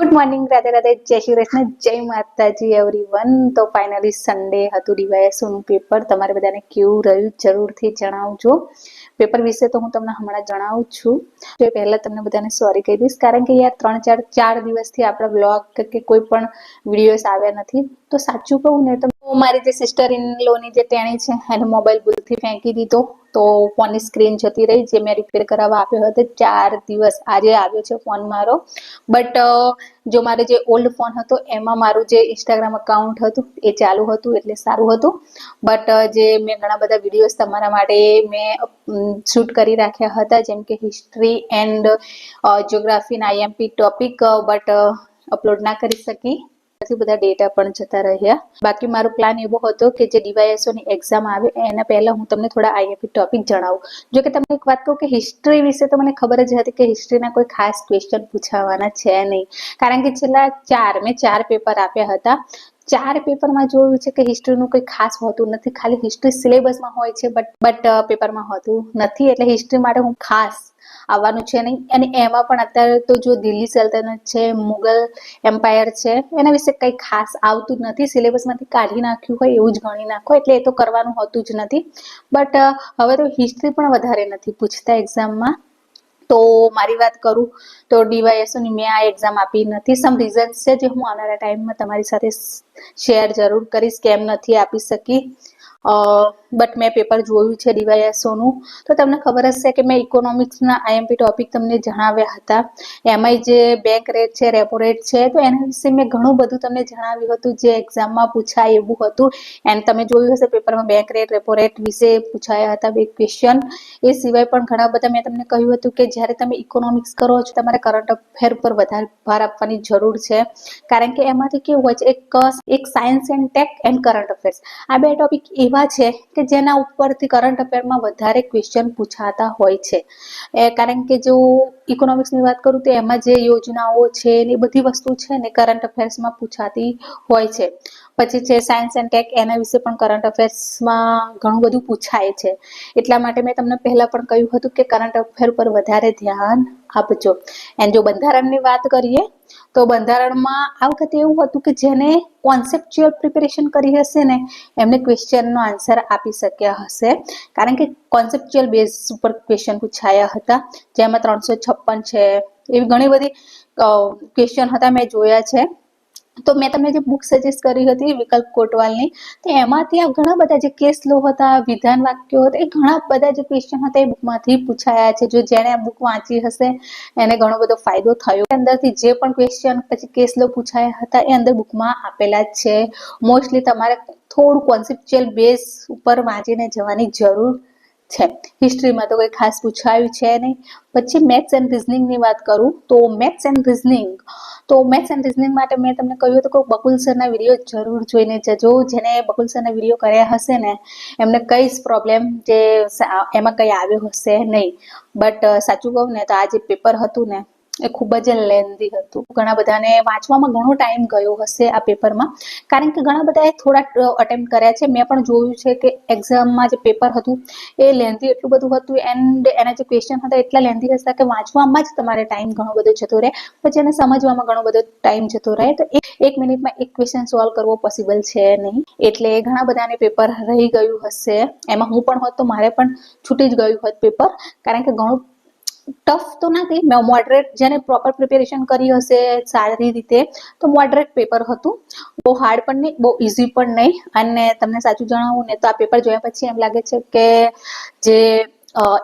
Good morning Radhe Radhe. જય શ્રી કૃષ્ણ. જય માતાજી એવરી વન તો ફાઇનલી સન્ડે હતું ડીવાયએસઓનું પેપર તમારે બધાને કેવું રહ્યું જરૂરથી જણાવજો. પેપર વિશે તો હું તમને હમણાં જણાવું છું. તો પહેલા તમને બધાને સોરી કહી દઈશ. કારણ કે યાર ત્રણ ચાર ચાર દિવસથી આપણા બ્લોગ કે કોઈ પણ વિડીયોઝ આવ્યા નથી. તો સાચું કહું ને તો મારી જે સિસ્ટર ઇન લોની જે ટેણી છે, એને મોબાઈલ ભૂલથી ફેંકી દીધો. તો ફોનની સ્ક્રીન જતી રહી, જે મેં રિપેર કરાવવા આપ્યો હતો. ચાર દિવસ આજે આવ્યો છે ફોન મારો. બટ જો મારે જે ઓલ્ડ ફોન હતો, એમાં મારું જે ઇન્સ્ટાગ્રામ અકાઉન્ટ હતું, એ ચાલુ હતું એટલે સારું હતું. બટ જે મેં ઘણા બધા વિડીયોઝ તમારા માટે મેં શૂટ કરી રાખ્યા હતા, જેમ કે હિસ્ટ્રી એન્ડ જિયોગ્રાફીના આઈએમપી ટોપિક બટ અપલોડ ના કરી શકી. નથી બધા ડેટા પણ જતા રહ્યા. બાકી મારો પ્લાન એવો હતો કે જે ડીવાયએસઓ ની એક્ઝામ આવે, એના પહેલા હું તમને થોડા આઈએમપી ટોપિક જણાવું. જો કે તમને એક વાત કહું કે હિસ્ટ્રી વિશે તો મને ખબર જ હતી કે હિસ્ટ્રીના કોઈ ખાસ ક્વેશ્ચન પૂછાવાના છે નહીં. કારણ કે છેલ્લા ચાર, મેં ચાર પેપર આપ્યા હતા. ચાર પેપરમાં જોયું છે કે હિસ્ટ્રીનું કોઈ ખાસ હોતું નથી. ખાલી હિસ્ટ્રી સિલેબસમાં હોય છે બટ બટ પેપરમાં હોતું નથી. એટલે હિસ્ટ્રી માટે હું ખાસ આવવાનું છે નહીં. અને એમાં પણ અત્યારે તો જો દિલ્હી સલ્તનત છે, મુગલ એમ્પાયર છે, એના વિશે કંઈ ખાસ આવતું જ નથી. સિલેબસમાંથી કાઢી નાખ્યું હોય એવું જ ગણી નાખો, એટલે એ તો કરવાનું હોતું જ નથી. બટ હવે તો હિસ્ટ્રી પણ વધારે નથી પૂછતા એક્ઝામમાં તો મારી વાત કરું તો ડીવાયએસઓની મેં આ એક્ઝામ આપી નથી. સમ રીઝન્સ છે જે હું આવનારા ટાઈમમાં તમારી સાથે શેર જરૂર કરીશ, કેમ નથી આપી શકી. બટ મેં પેપર જોયું છે ડીવાયએસઓનું. તો તમને ખબર હશે કે મેં ઇકોનોમિક્સના આઈએમપી ટોપિક તમને જણાવ્યા હતા. એમાંય જે બેંક રેટ છે રેપો રેટ છે, તો એના વિશે મેં ઘણું બધું તમને જણાવ્યું હતું. જે એક્ઝામમાં પૂછાય એવું હતું. એન્ડ તમે જોયું હશે પેપરમાં બેંક રેટ રેપો રેટ વિશે પૂછાયા હતા બે ક્વેશ્ચન એ સિવાય પણ ઘણા બધા મેં તમને કહ્યું હતું કે જ્યારે તમે ઇકોનોમિક્સ કરો છો, તમારે કરંટ અફેર પર વધારે ભાર આપવાની જરૂર છે. કારણ કે એમાંથી કેવું હોય છે, એક એક science and tech and current affairs આ બે ટોપિક એવા છે કે જેના ઉપરથી કરંટ અફેરમાં વધારે ક્વેશ્ચન પૂછાતા હોય છે. કારણ કે જો ઇકોનોમિક્સની વાત કરું તો એમાં જે યોજનાઓ છે એ બધી વસ્તુ છે ને કરંટ અફેર્સમાં પૂછાતી હોય છે. પછી છે સાયન્સ એન્ડ ટેક એના વિશે પણ કરંટ અફેર્સમાં ઘણું બધું પૂછાય છે. એટલા માટે મેં તમને પહેલાં પણ કહ્યું હતું કે કરંટ અફેર પર વધારે ધ્યાન આપજો. એન્ડ જો બંધારણની વાત કરીએ, તો બંધારણમાં આ વખતે એવું હતું કે જેને કોન્સેપ્ચ્યુઅલ પ્રિપેરેશન કરી હશે ને, એમને ક્વેશ્ચનનો આન્સર આપી શક્યા હશે. કારણ કે કોન્સેપ્ચ્યુઅલ બેઝ ઉપર ક્વેશ્ચન પૂછાયા હતા, જેમાં ત્રણસો છપ્પન છે. એવી ઘણી બધી ક્વેશ્ચન હતા મેં જોયા છે. તો મેં તમને જે બુક સજેસ્ટ કરી હતી, વિકલ્પ કોટવાલની, તો એમાંથી આ ઘણા બધા જે કેસ લો હતા, વિધાન વાક્યો હતા, એ ઘણા બધા જે ક્વેશ્ચન હતા એ બુકમાંથી પૂછાયા છે. જો જેણે આ બુક વાંચી હશે, એને ઘણો બધો ફાયદો થયો. અંદરથી જે પણ ક્વેશ્ચન પછી કેસ લો પૂછાયા હતા, એ અંદર બુકમાં આપેલા જ છે. મોસ્ટલી તમારે થોડું કોન્સેપ્ચ્યુઅલ બેઝ ઉપર વાંચીને જવાની જરૂર છે. હિસ્ટ્રીમાં તો કોઈ ખાસ પૂછાયું છે નહીં. પછી મેથ્સ એન્ડ રિઝનિંગની વાત કરું, તો મેથ્સ એન્ડ રિઝનિંગ તો મેથ્સ એન્ડ રિઝનિંગ માટે મેં તમને કહ્યું હતું કે બકુલ સરના વીડિયો જરૂર જોઈને જજો, જેને બકુલ સરના વીડિયો કર્યા હશે ને, એમને કઈ જ પ્રોબ્લેમ જે એમાં કંઈ આવ્યો હશે નહીં. બટ સાચું કહું ને તો આ જે પેપર હતું ને, એ ખૂબ જ લેન્ધી હતું. ઘણા બધાને વાંચવામાં ઘણો ટાઈમ ગયો હશે આ પેપરમાં કારણ કે ઘણા બધાએ થોડા અટેમ્પ્ટ કર્યા છે. મેં પણ જોયું છે કે એક્ઝામમાં જે પેપર હતું, એ લેન્ધી એટલું બધું હતું એન્ડ એના જે ક્વેશ્ચન હતા એટલા લેન્ધી હતા કે વાંચવામાં જ તમારે ટાઈમ ઘણો બધો જતો રહે, પછી એને સમજવામાં ઘણો બધો ટાઈમ જતો રહે. તો એક મિનિટમાં એક ક્વેશ્ચન સોલ્વ કરવો પોસિબલ છે નહીં? એટલે ઘણા બધાને પેપર રહી ગયું હશે. એમાં હું પણ હોત તો મારે પણ છૂટી જ ગયું હોત પેપર કારણ કે ઘણું ટફ તો નથી. મેં મોડરેટ જેને પ્રોપર પ્રિપેરેશન કરી હશે સારી રીતે, તો મોડરેટ પેપર હતું. બહુ હાર્ડ પણ નહીં, બહુ ઇઝી પણ નહીં. અને તમને સાચું જણાવું ને તો આ પેપર જોયા પછી એમ લાગે છે કે જે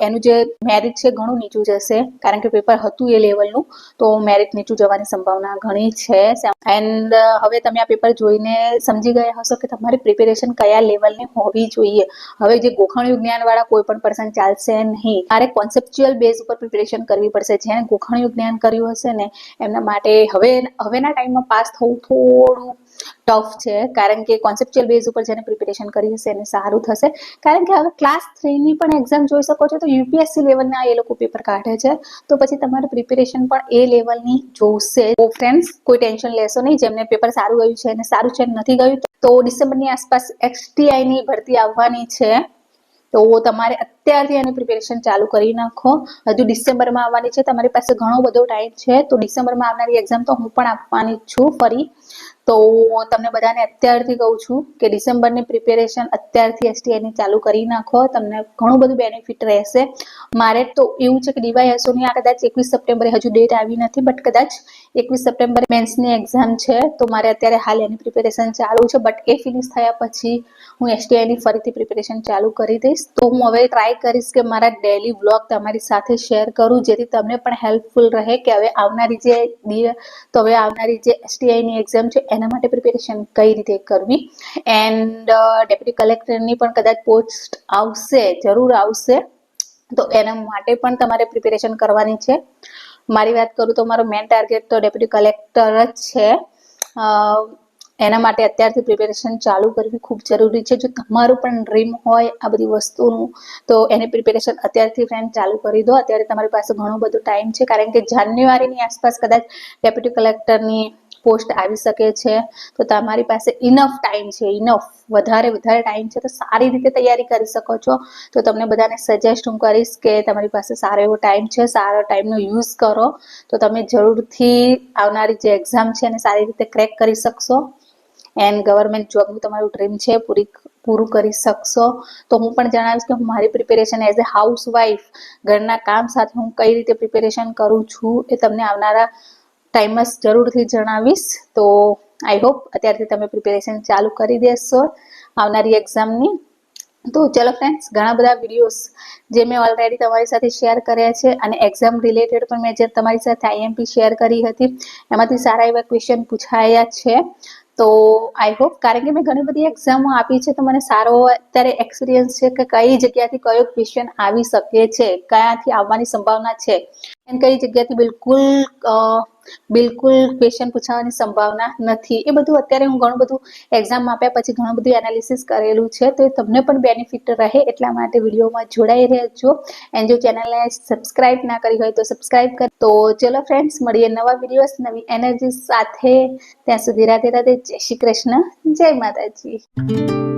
એનું જે મેરિટ છે ઘણું નીચું જશે. કારણ કે પેપર હતું એ લેવલનું તો મેરિટ નીચું જવાની સંભાવના ઘણી છે. એન્ડ હવે તમે આ પેપર જોઈને સમજી ગયા હશો કે તમારી પ્રિપેરેશન કયા લેવલની હોવી જોઈએ. હવે જે ગોખણિયું જ્ઞાનવાળા કોઈ પણ પર્સન ચાલશે નહીં. મારે કોન્સેપ્ચ્યુઅલ બેઝ ઉપર પ્રિપેરેશન કરવી પડશે. જેને ગોખણિયું જ્ઞાન કર્યું હશે ને, એમના માટે હવે, હવેના ટાઈમમાં પાસ થવું થોડું ટફ છે, કારણ કે કોન્સેપ્ચ્યુઅલ બેઝ ઉપર જેને પ્રિપેરેશન કરી હશે એને સારું થશે. કારણ કે હવે ક્લાસ થ્રીની પણ એક્ઝામ જોઈ શકો છો, તો યુપીએસસી લેવલના એ લોકો પેપર કાઢે છે. તો પછી તમારે પ્રિપેરેશન પણ એ લેવલની જોશે. તો ફ્રેન્ડ્સ કોઈ ટેન્શન લેશો નહીં, જેમને પેપર સારું ગયું છે અને સારું છે નથી ગયું, તો ડિસેમ્બરની આસપાસ એક્સટીઆઈની ભરતી આવવાની છે. તો તમારે અત્યારથી એની પ્રિપેરેશન ચાલુ કરી નાખો. હજુ ડિસેમ્બરમાં આવવાની છે. તમારી પાસે ઘણો બધો ટાઈમ છે. તો ડિસેમ્બરમાં આવનારી એક્ઝામ તો હું પણ આપવાની છું ફરી. તો તમને બધાને અત્યારથી કહું છું કે ડિસેમ્બરની પ્રિપેરેશન અત્યારથી એસટીઆઈની ચાલુ કરી નાખો. તમને ઘણું બધું બેનિફિટ રહેશે. મારે તો એવું છે કે ડીવાયએસઓની આ કદાચ એકવીસ સપ્ટેમ્બરે હજુ ડેટ આવી નથી બટ કદાચ એકવીસ સપ્ટેમ્બરે મેન્સની એક્ઝામ છે, તો મારે અત્યારે હાલ એની પ્રિપેરેશન ચાલુ છે બટ એ ફિનિશ થયા પછી હું એસટીઆઈની ફરીથી પ્રિપેરેશન ચાલુ કરી દઈશ. તો હું હવે ટ્રાય કરીશ કે મારા ડેલી વ્લોગ તમારી સાથે શેર કરું, જેથી તમને પણ હેલ્પફુલ રહે કે હવે આવનારી જે તો હવે આવનારી જે એસટીઆઈની એક્ઝામ છે એના માટે પ્રિપેરેશન કઈ રીતે કરવી? એન્ડ ડેપ્યુટી કલેક્ટરની પણ કદાચ પોસ્ટ આવશે, જરૂર આવશે. તો એના માટે પણ તમારે પ્રિપેરેશન કરવાની છે. મારી વાત કરું તો મારો મેઇન ટાર્ગેટ તો ડેપ્યુટી કલેક્ટર જ છે. એના માટે અત્યારથી પ્રિપેરેશન ચાલુ કરવી ખૂબ જરૂરી છે. જો તમારું પણ ડ્રીમ હોય આ બધી વસ્તુનું, તો એની પ્રિપેરેશન અત્યારથી ફ્રેન્ડ ચાલુ કરી દો. અત્યારે તમારી પાસે ઘણો બધો ટાઈમ છે. કારણ કે જાન્યુઆરીની આસપાસ કદાચ ડેપ્યુટી કલેક્ટરની પોસ્ટ આવી શકે છે, તો તમારી પાસે ઇનફ ટાઈમ છે ઇનફ વધારે વધારે ટાઈમ છે, તો સારી રીતે તૈયારી કરી શકો છો. તો તમને બધાને સજેસ્ટ હું કરીશ કે તમારી પાસે સારો એવો ટાઈમ છે, સારો ટાઈમનો યુઝ કરો. તો તમે જરૂરથી આવનારી જે એક્ઝામ છે એને સારી રીતે ક્રેક કરી શકશો. એન્ડ ગવર્મેન્ટ જોબનું તમારું ડ્રીમ છે, પૂરી, પૂરું કરી શકશો. તો હું પણ જણાવીશ કે હું મારી preparation as a housewife ઘરના કામ સાથે હું કઈ રીતે પ્રિપેરેશન કરું છું, એ તમને આવનારા ટાઈમમાં જરૂરથી જણાવીશ. તો આઈ હોપ અત્યારથી તમે પ્રિપેરેશન ચાલુ કરી દેશો આવનારી એક્ઝામની તો ચલો ફ્રેન્ડ્સ ઘણા બધા વિડીયોઝ જે મેં ઓલરેડી તમારી સાથે શેર કર્યા છે અને એક્ઝામ રિલેટેડ પણ મેં જે તમારી સાથે આઈએમપી શેર કરી હતી, એમાંથી સારા એવા ક્વેશ્ચન પૂછાયા છે. તો આઈ હોપ કારણ કે મેં ઘણી બધી એક્ઝામો આપી છે, તો મને સારો અત્યારે એક્સપિરિયન્સ છે કે કઈ જગ્યાથી કયો ક્વેશ્ચન આવી શકે છે, કયાથી આવવાની સંભાવના છે. અને કઈ જગ્યાથી બિલકુલ બિલકુલ ક્વેશ્ચન પૂછાવાની સંભાવના નથી. એ બધું અત્યારે હું ઘણું બધું એક્ઝામ આપ્યા પછી ઘણું બધું એનાલિસિસ કરેલું છે. તો એ તમને પણ બેનિફિટ રહે એટલા માટે વિડીયોમાં જોડાઈ રહેજો. એન્ડ જો ચેનલને સબસ્ક્રાઇબ ના કરી હોય તો સબસ્ક્રાઇબ કર. તો ચલો ફ્રેન્ડ્સ મળીએ નવા વિડીયોસ નવી એનર્જી સાથે. ત્યાં સુધી રાધે રાધે. જય શ્રી કૃષ્ણ. જય માતાજી.